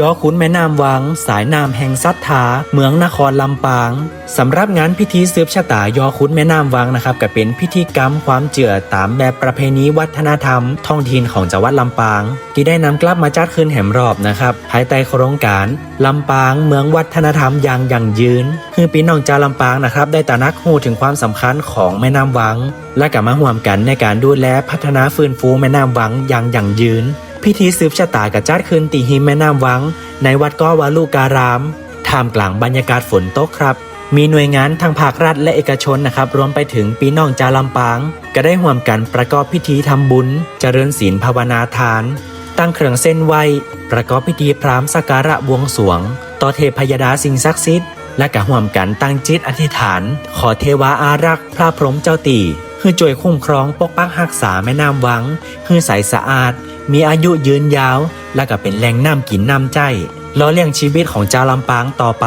ยอขุนแม่น้ำวัง สายน้ำแห่งศรัทธาเมืองนครลำปางสำหรับงานพิธีสืบชะตายอขุนแม่น้ำวังนะครับก็เป็นพิธีกรรมความเจือตามแบบประเพณีวัฒนธรรม ท้องถิ่นของจังหวัดลำปาง ที่ได้นำกลับมาจัดขึ้นแห่มรอบนะครับภายใต้โครงการลำปาง เมืองวัฒนธรรมอย่างยั่งยืน คือปีน้องจาลำปางนะครับได้ตระหนักหูถึงความสำคัญของแม่น้ำวัง และก็มาร่วมกันในการดูแลพัฒนาฟื้นฟูแม่น้ำวังอย่างยั่งยืน พิธีสืบชะตากระจัดขึ้นตีหิมแม่น้ำวัง ในวัดก้อวาลูการามท่ามกลางบรรยากาศฝนตกครับ มีหน่วยงานทางภาครัฐและเอกชนนะครับ รวมไปถึงปีน้องจาลำปาง ก็ได้ร่วมกันประกอบพิธีทำบุญ เจริญศีลภาวนาทาน ตั้งเครื่องเส้นไหวประกอบพิธีพรามสักการะบวงสวง ต่อเทพยดาสิ่งศักดิ์สิทธิ์และก็ร่วมกันตั้งจิตอธิษฐาน ขอเทวาอารักษ์พระพรหมเจ้าตี คือจ่วยคุ้มครองปกปักหักษาแม่น้ำวัง คือใสสะอาด มีอายุยืนยาว และก็เป็นแหล่งน้ำกินน้ำใจล้อเลี้ยงชีวิตของเจ้าลำปางต่อไป